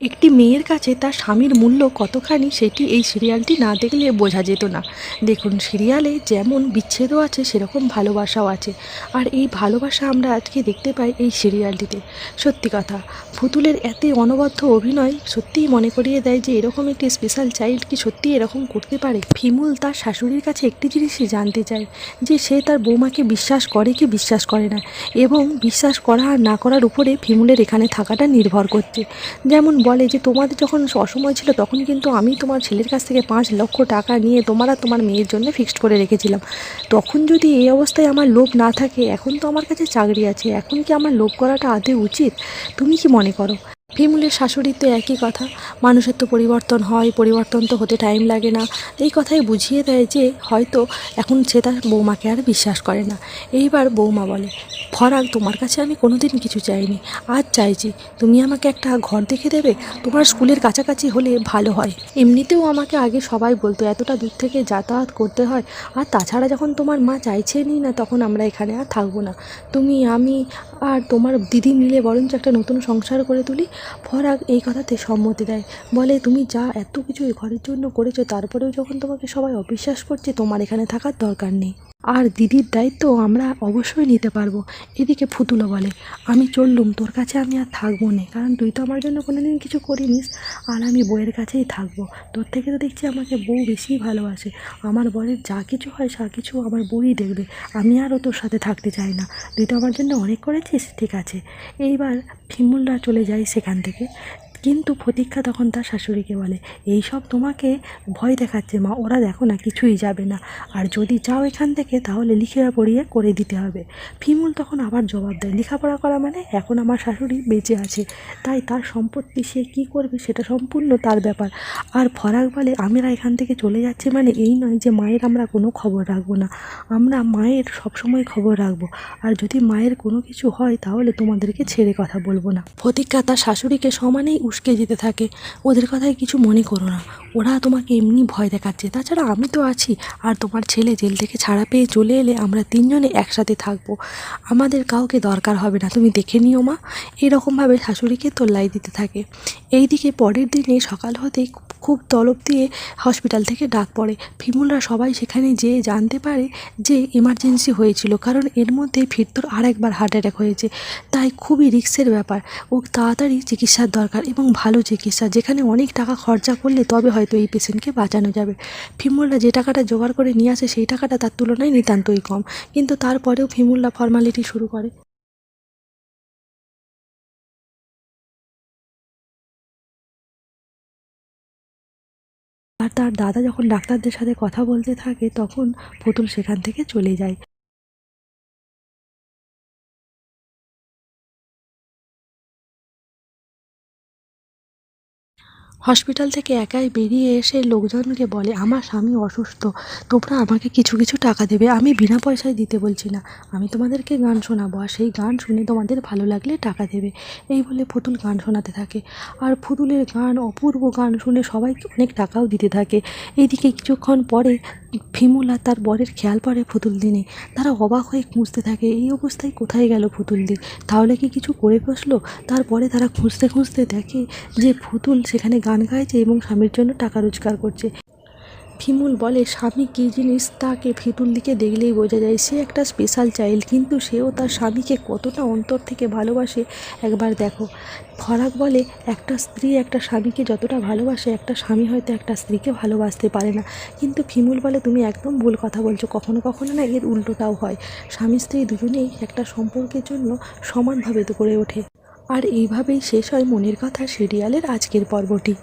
একটি মেয়ের কাছে তার স্বামীর মূল্য কতখানি সেটি এই সিরিয়ালটি না দেখলে বোঝা যেত না। দেখুন, সিরিয়ালে যেমন বিচ্ছেদও আছে, সেরকম ভালোবাসাও আছে। আর এই ভালোবাসা আমরা আজকে দেখতে পাই এই সিরিয়ালটিতে। সত্যি কথা, পুতুলের এত অনবদ্য অভিনয় সত্যিই মনে করিয়ে দেয় যে এরকম একটি স্পেশাল চাইল্ড কি সত্যিই এরকম করতে পারে। ফিমুল তার শাশুড়ির কাছে একটি জিনিসই জানতে চায়, যে সে তার বৌমাকে বিশ্বাস করে কি বিশ্বাস করে না। এবং বিশ্বাস করা আর না করার উপরে ফিমুলের এখানে থাকাটা নির্ভর করছে। যেমন বলে যে, তোমাদের যখন অসময় ছিল, তখন কিন্তু আমি তোমার ছেলের কাছ থেকে পাঁচ লক্ষ টাকা নিয়ে তোমারা তোমার মেয়ের জন্য ফিক্সড করে রেখেছিলাম। তখন যদি এই অবস্থায় আমার লোভ না থাকে, এখন তো আমার কাছে চাকরি আছে। এখন কি আমার লোভ করাটা আদৌ উচিত? তুমি কি মনে করো? ফিমুলের শাশুড়ির তো একই কথা। মানুষের তো পরিবর্তন হয়, পরিবর্তন তো হতে টাইম লাগে না। এই কথাই বুঝিয়ে দেয় যে, হয়তো এখন সে তার বৌমাকে আর বিশ্বাস করে না। এইবার বৌমা বলে ফরাক তোমার কাছে আমি কোনোদিন কিছু চাইনি। আজ চাইছি। তুমি আমাকে একটা ঘর দেখে দেবে? তোমার স্কুলের কাছাকাছি হলে ভালো হয়। এমনিতেও আমাকে আগে সবাই বলতো, এতটা দূর থেকে যাতায়াত করতে হয়। আর তাছাড়া যখন তোমার মা চাইছেনই না, তখন আমরা এখানে আর থাকব না। তুমি, আমি আর তোমার দিদি মিলে বরঞ্চ একটা নতুন সংসার করে তুলি। ফরাক এই কথাতে সম্মতি দেয়। বলে, তুমি যা এত কিছু ঘরের জন্য করেছ, তারপরেও যখন তোমাকে সবাই অবিশ্বাস করছে, তোমার এখানে থাকার দরকার নেই। আর দিদির দায়িত্ব আমরা অবশ্যই নিতে পারব। এদিকে ফুতুলো বলে, আমি চললুম, তোর কাছে আমি আর থাকব না, কারণ তুই তো আমার জন্য কোনোদিন কিছু করিনিস, আর আমি বউয়ের কাছেই থাকব। তোর থেকে তো দেখছি আমাকে বউ বেশিই ভালোবাসে। আমার বরের যা কিছু হয়, সা কিছু আমার বউই দেখবে। আমি আরও তোর সাথে থাকতে চাই না। তুই তো আমার জন্য অনেক করেছিস, ঠিক আছে। এইবার ফিমুলরা চলে যায় সেখান থেকে। কিন্তু প্রতীক্ষা তখন তার শাশুড়িকে বলে, এই সব তোমাকে ভয় দেখাচ্ছে মা, ওরা দেখো না কিছুই যাবে না। আর যদি যাও এখান থেকে, তাহলে লিখে পড়িয়ে করে দিতে হবে। ফিমুল তখন আবার জবাব দেয়, লেখাপড়া করা মানে? এখন আমার শাশুড়ি বেঁচে আছে। তাই তার সম্পত্তি সে কী করবে সেটা সম্পূর্ণ তার ব্যাপার। আর ফরাক বলে, আমরা এখান থেকে চলে যাচ্ছি মানে এই নয় যে মায়ের আমরা কোনো খবর রাখব না। আমরা মায়ের সবসময় খবর রাখব। আর যদি মায়ের কোনো কিছু হয়, তাহলে তোমাদেরকে ছেড়ে কথা বলব না। প্রতীক্ষা তার শাশুড়িকে সমানেই উস্কে যেতে থাকে। ওদের কথায় কিছু মনে করো না। ওরা তোমাকে এমনি ভয় দেখাচ্ছে। তাছাড়া আমি তো আছি। আর তোমার ছেলে জেল থেকে ছাড়া পেয়ে চলে এলে আমরা তিনজনে একসাথে থাকব। আমাদের কাউকে দরকার হবে না। তুমি দেখে নিও মা। এরকমভাবে শাশুড়িকে তোল্লাই দিতে থাকে। এইদিকে পরের দিনে সকাল হতেই খুব তলব দিয়ে হসপিটাল থেকে ডাক পড়ে। ফিমুলরা সবাই সেখানে যেয়ে জানতে পারে যে এমার্জেন্সি হয়েছিল, কারণ এর মধ্যে ফিরতোর আর একবার হার্ট অ্যাটাক হয়েছে। তাই খুবই রিস্কের ব্যাপার। ও তাড়াতাড়ি চিকিৎসার দরকার এবং ভালো চিকিৎসা, যেখানে অনেক টাকা খরচা করলে তবে হয়তো এই পেশেন্টকে বাঁচানো যাবে। ফিমুলরা যে টাকাটা জোগাড় করে নিয়ে আসে, সেই টাকাটা তার তুলনায় নিতান্তই কম। কিন্তু তারপরেও ফিমুলরা ফর্মালিটি শুরু করে। আর তার দাদা যখন ডাক্তারদের সাথে কথা বলতে থাকে, তখন পুতুল সেখান থেকে চলে যায়। হসপিটাল থেকে একাই বেরিয়ে এসে লোকজনকে বলে, আমার স্বামী অসুস্থ, তোমরা আমাকে কিছু কিছু টাকা দেবে, আমি বিনা পয়সায় দিতে বলছি না। আমি তোমাদেরকে গান শোনাবো, আর সেই গান শুনে তোমাদের ভালো লাগলে টাকা দেবে। এই বলে ফুতুল গান শোনাতে থাকে। আর ফুতুলের গান, অপূর্ব গান শুনে সবাই অনেক টাকাও দিতে থাকে। এইদিকে কিছুক্ষণ পরে ফিমুল আর তার বরের খেয়াল পড়ে দিনে তারা অবাক হয়ে খুঁজতে থাকে, এই অবস্থায় কোথায় গেল ফুতুল দিন তাহলে কি কিছু করে বসল? তারপরে তারা খুঁজতে খুঁজতে দেখে যে ফুতুল সেখানে গান গাইছে এবং স্বামীর জন্য টাকা রোজগার করছে। ফিমুল বলে, স্বামী কী জিনিস তাকে ফিতুল দিকে দেখলেই বোঝা যায়? সে একটা স্পেশাল চাইল্ড কিন্তু সেও তার স্বামীকে কতটা অন্তর থেকে ভালোবাসে একবার দেখো। ফরাক বলে, একটা স্ত্রী একটা স্বামীকে যতটা ভালোবাসে, একটা স্বামী হয়তো একটা স্ত্রীকে ভালোবাসতে পারে না। কিন্তু ফিমুল বলে, তুমি একদম ভুল কথা বলছো, কখনো কখনো না এর উল্টোটাও হয়। স্বামী স্ত্রী দুজনেই একটা সম্পর্কের জন্য সমানভাবে তো করে ওঠে। আর এইভাবেই শেষ হয় মনের কথা সিরিয়ালের আজকের পর্বটি।